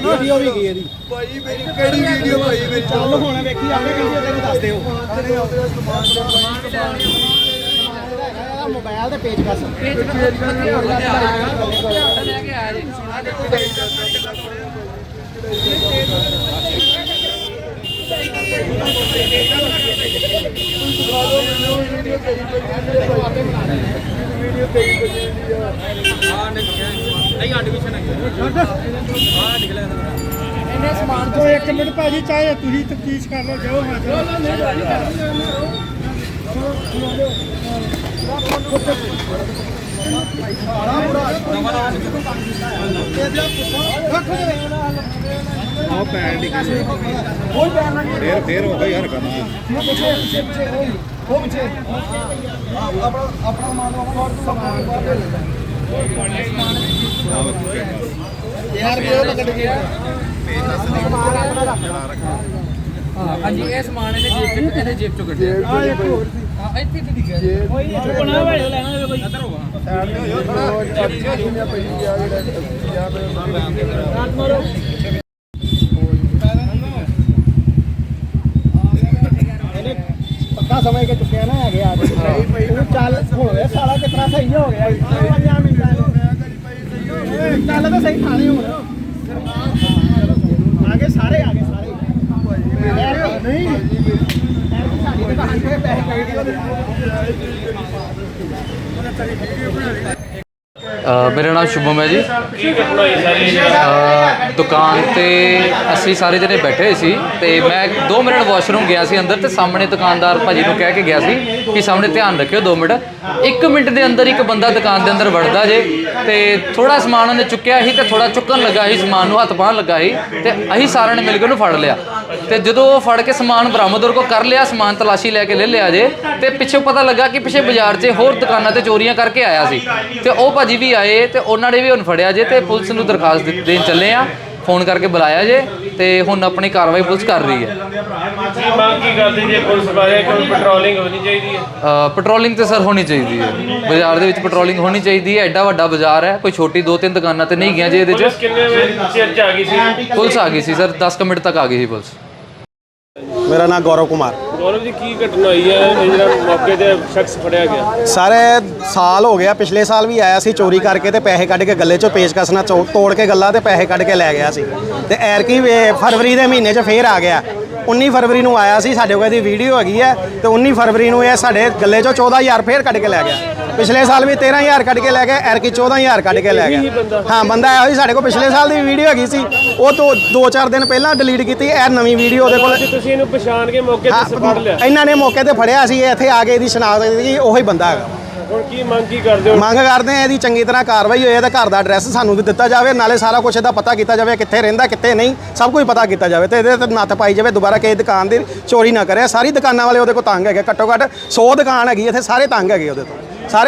Video ਵੀ ਗਈ ਇਹਦੀ ਭਾਈ ਮੇਰੀ ਕਿਹੜੀ ਵੀਡੀਓ ਭਾਈ ਮੇਰੀ ਚੱਲ ਹੁਣ ਵੇਖੀ ਆਪੇ ਵੀਡੀਓ ਤੈਨੂੰ ਦੱਸ ਦਿਓ ਮੋਬਾਈਲ ਤੇ ਪੇਜ ਕਸ ਤੋ ਇੱਕ ਮਿੰਟ ਭਾਜੀ ਚਾਹੇ ਤੁਸੀਂ ਤਫਤੀਸ਼ ਕਰ ਲਓ ਜਾਓ ਹਾਂ ਜਾਓ। ਆਹ ਪੈਰ ਡਿੱਗੇ ਸੀ ਫੇਰ ਫੇਰ ਹੋ ਗਈ ਹਰਕਤ ਉਹ ਪਿੱਛੇ ਆਪਣਾ ਆਪਣਾ ਮਾਨ ਆਪਣਾ ਸਮਾਨ ਯਾਰ ਵੀ ਉਹ ਲੱਗਣ ਗਿਆ ਹਾਂਜੀ ਇਹ ਸਮਾਨ ਇਹਨੇ ਜੇਬ ਚ ਇਹਨੇ ਜੇਬ ਚੋਂ ਕੱਢਿਆ। ਆ ਇੱਕ ਹੋਰ ਸੀ ਹਾਂ ਇੱਥੇ ਇੱਥੇ ਡਿੱਗਿਆ ਜੀ ਬਣਾ ਵਾਲੇ ਲੈਣਾ ਕੋਈ। ਇੱਧਰ ਹੋਵਾ ਪੱਕਾ ਸਮਝ ਕੇ ਚੁੱਕਿਆ ਨਾ ਹੈਗੇ ਆ। ਉਹ ਚੱਲ ਹੋ ਗਿਆ ਸਾਲਾ ਕਿਤਨਾ ਸਹੀ ਹੋ ਗਿਆ। ਮਿੰਟਾਂ ਚੱਲ ਤਾਂ ਸਹੀ ਥਾਣੇ ਹੁਣ। ਆਗੇ ਸਾਰੇ ਆਗੇ ਸਾਰੇ। ਨਹੀਂ। ਸਾਡੀ ਦੁਕਾਨ ਤੇ ਪੈਸੇ ਕਈ ਅ, ਮੇਰਾ ਨਾਮ ਸ਼ੁਭਮ ਹੈ ਜੀ। ਅ, ਦੁਕਾਨ ਤੇ ਅਸੀਂ ਸਾਰੇ ਜਣੇ ਬੈਠੇ ਹੋਏ ਸੀ ਤੇ ਮੈਂ 2 ਮਿੰਟ ਵਾਸ਼ਰੂਮ ਗਿਆ ਸੀ ਅੰਦਰ ਤੇ ਸਾਹਮਣੇ ਦੁਕਾਨਦਾਰ ਭਾਜੀ ਨੂੰ ਕਹਿ ਕੇ ਗਿਆ ਸੀ ਕਿ ਸਾਹਮਣੇ ਧਿਆਨ ਰੱਖਿਓ 2 ਮਿੰਟ। 1 ਮਿੰਟ ਦੇ ਅੰਦਰ ਇੱਕ ਬੰਦਾ ਦੁਕਾਨ ਦੇ ਅੰਦਰ ਵੜਦਾ ਜੇ ਤੇ ਥੋੜਾ ਸਮਾਨ ਉਹਨੇ ਚੁੱਕਿਆ ਸੀ ਤੇ ਥੋੜਾ ਚੁੱਕਣ ਲੱਗਾ ਸੀ ਸਮਾਨ ਨੂੰ ਹੱਥ ਪਾਉਣ ਲੱਗਾ ਸੀ ਤੇ ਅਸੀਂ ਸਾਰਿਆਂ ਨੇ ਮਿਲ ਕੇ ਉਹਨੂੰ ਫੜ ਲਿਆ। ਤੇ ਜਦੋਂ ਉਹ ਫੜ ਕੇ ਸਮਾਨ ਬਰਾਮਦ ਉਹਦੇ ਕੋਲ ਕਰ ਲਿਆ ਸਮਾਨ ਤਲਾਸ਼ੀ ਲੈ ਕੇ ਲੈ ਲਿਆ ਜੇ ਤੇ ਪਿੱਛੇ ਪਤਾ ਲੱਗਾ ਕਿ ਪਿੱਛੇ ਬਾਜ਼ਾਰ 'ਚ ਹੋਰ ਦੁਕਾਨਾਂ ਤੇ ਚੋਰੀਆਂ ਕਰਕੇ ਆਇਆ ਸੀ। ਤੇ ਉਹ ਭਾਜੀ ਵੀ ਆਏ ਤੇ ਉਹਨਾਂ ਨੇ ਵੀ ਹੁਣ ਫੜਿਆ ਜੇ ਤੇ ਪੁਲਿਸ ਨੂੰ ਦਰਖਾਸਤ ਦੇ- ਦੇਣ ਚੱਲੇ ਆ। ਫੋਨ ਕਰਕੇ ਬੁਲਾਇਆ ਜੇ ਤੇ ਹੁਣ ਆਪਣੀ ਕਾਰਵਾਈ ਪੁਲਿਸ ਕਰ ਰਹੀ ਹੈ। ਕੀ ਮੰਗ ਕੀ ਕਰਦੇ ਜੇ ਪੁਲਿਸ ਬਾਰੇ? ਕੋਈ ਪੈਟਰੋਲਿੰਗ ਹੋਣੀ ਚਾਹੀਦੀ ਹੈ। ਅ, ਪੈਟਰੋਲਿੰਗ ਤੇ ਸਰ ਹੋਣੀ ਚਾਹੀਦੀ ਹੈ। ਬਾਜ਼ਾਰ ਦੇ ਵਿੱਚ ਪੈਟਰੋਲਿੰਗ ਹੋਣੀ ਚਾਹੀਦੀ ਹੈ। ਐਡਾ ਵੱਡਾ ਬਾਜ਼ਾਰ ਹੈ। ਕੋਈ ਛੋਟੀ ਦੋ ਤਿੰਨ ਦੁਕਾਨਾਂ ਤੇ ਨਹੀਂ ਗਿਆ ਜੇ ਇਹਦੇ 'ਚ। ਪੁਲਿਸ ਕਿੰਨੇ ਵਜੇ ਚਿਰ ਚ ਆ ਗਈ ਸੀ? ਪੁਲਿਸ ਆ ਗਈ ਸੀ ਸਰ 10 ਕੁ ਮਿੰਟ ਤੱਕ ਆ ਗਈ ਸੀ ਪੁਲਿਸ। ਮੇਰਾ ਨਾਮ ਗੌਰਵ ਕੁਮਾਰ। ਗੌਰਵ ਜੀ ਕੀ ਘਟਨਾ ਹੋਈ ਹੈ? ਇਹ ਜਿਹੜਾ ਮੌਕੇ ਤੇ ਸ਼ਖਸ ਫੜਿਆ ਗਿਆ। ਸਾਰੇ ਸਾਲ ਹੋ ਗਿਆ ਪਿਛਲੇ ਸਾਲ ਵੀ ਆਇਆ ਸੀ ਚੋਰੀ ਕਰਕੇ ਤੇ ਪੈਸੇ ਕੱਢ ਕੇ ਗੱਲੇ ਚੋਂ ਪੇਚਕਸ ਨਾਲ ਚੋ- ਤੋੜ ਕੇ ਗੱਲਾਂ ਤੇ ਪੈਸੇ ਕੱਢ ਕੇ ਲੈ ਗਿਆ ਸੀ। ਤੇ ਐਰਕੀ ਵੇ- ਫਰਵਰੀ ਦੇ ਮਹੀਨੇ 'ਚ ਫੇਰ ਆ ਗਿਆ। 19 ਫਰਵਰੀ ਨੂੰ ਆਇਆ ਸੀ ਸਾਡੇ ਕੋਲ ਇਹਦੀ ਵੀਡੀਓ ਹੈਗੀ ਹੈ ਤੇ 19 ਫਰਵਰੀ ਨੂੰ ਇਹ ਸਾਡੇ ਗੱਲੇ ਚੋਂ 14000 ਫੇਰ ਕੱਢ ਕੇ ਲੈ ਗਿਆ। ਪਿਛਲੇ ਸਾਲ ਵੀ 13000 ਕੱਢ ਕੇ ਲੈ ਗਿਆ ਐਰਕੀ 14000 ਕੱਢ ਕੇ ਲੈ ਗਿਆ। ਹਾਂ ਬੰਦਾ ਆਇਆ ਸੀ ਸਾਡੇ ਕੋਲ ਪਿਛਲੇ ਸਾਲ ਦੀ ਵੀਡੀਓ ਹੈਗੀ ਸੀ ਉਹ ਤੋਂ 2-4 ਦਿਨ ਪਹਿਲਾਂ ਡਿਲੀਟ ਕੀਤੀ ਇਹ ਨਵੀਂ ਵੀਡੀਓ ਉਹਦੇ ਕੋਲ ਤੁਸੀਂ ਇਹਨੂੰ ਪਛਾਣ ਕੇ ਮੌਕੇ ਤੇ ਫੜ ਲਿਆ। ਇਹਨਾਂ ਨੇ ਮੌਕੇ ਤੇ ਫੜਿਆ ਸੀ ਇਹ ਇੱਥੇ ਆ ਕੇ ਇਹਦੀ ਸ਼ਨਾਖਤ ਦਿੱਤੀ ਕਿ ਉਹੀ ਬੰਦਾ ਹੈਗਾ। ਹੁਣ ਕੀ ਮੰਗ, ਕੀ ਕਰਦੇ ਹੋ? ਮੰਗ ਕਰਦੇ ਆ ਇਹਦੀ ਚੰਗੀ ਤਰ੍ਹਾਂ ਕਾਰਵਾਈ ਹੋਏ, ਇਹਦਾ ਘਰ ਦਾ ਐਡਰੈਸ ਸਾਨੂੰ ਵੀ ਦਿੱਤਾ ਜਾਵੇ, ਨਾਲੇ ਸਾਰਾ ਕੁਝ ਇਹਦਾ ਪਤਾ ਕੀਤਾ ਜਾਵੇ ਕਿੱਥੇ ਰਹਿੰਦਾ, ਕਿੱਥੇ ਨਹੀਂ, ਸਭ ਕੁਝ ਪਤਾ ਕੀਤਾ ਜਾਵੇ ਤੇ ਇਹਦੇ ਤੇ ਨੱਥ ਪਾਈ ਜਾਵੇ ਦੁਬਾਰਾ ਕਿਸੇ ਦੁਕਾਨ ਦੀ ਚੋਰੀ ਨਾ ਕਰੇ। ਸਾਰੀ ਦੁਕਾਨਾਂ ਵਾਲੇ ਉਹਦੇ ਕੋਲ ਤੰਗ ਹੈਗੇ ਘੱਟੋ ਘੱਟ 100 ਦੁਕਾਨ ਹੈਗੀ ਇੱਥੇ ਸਾਰੇ ਤੰਗ ਹੈਗੇ ਉਹਦੇ ਤੋਂ। ਸਾਰੇ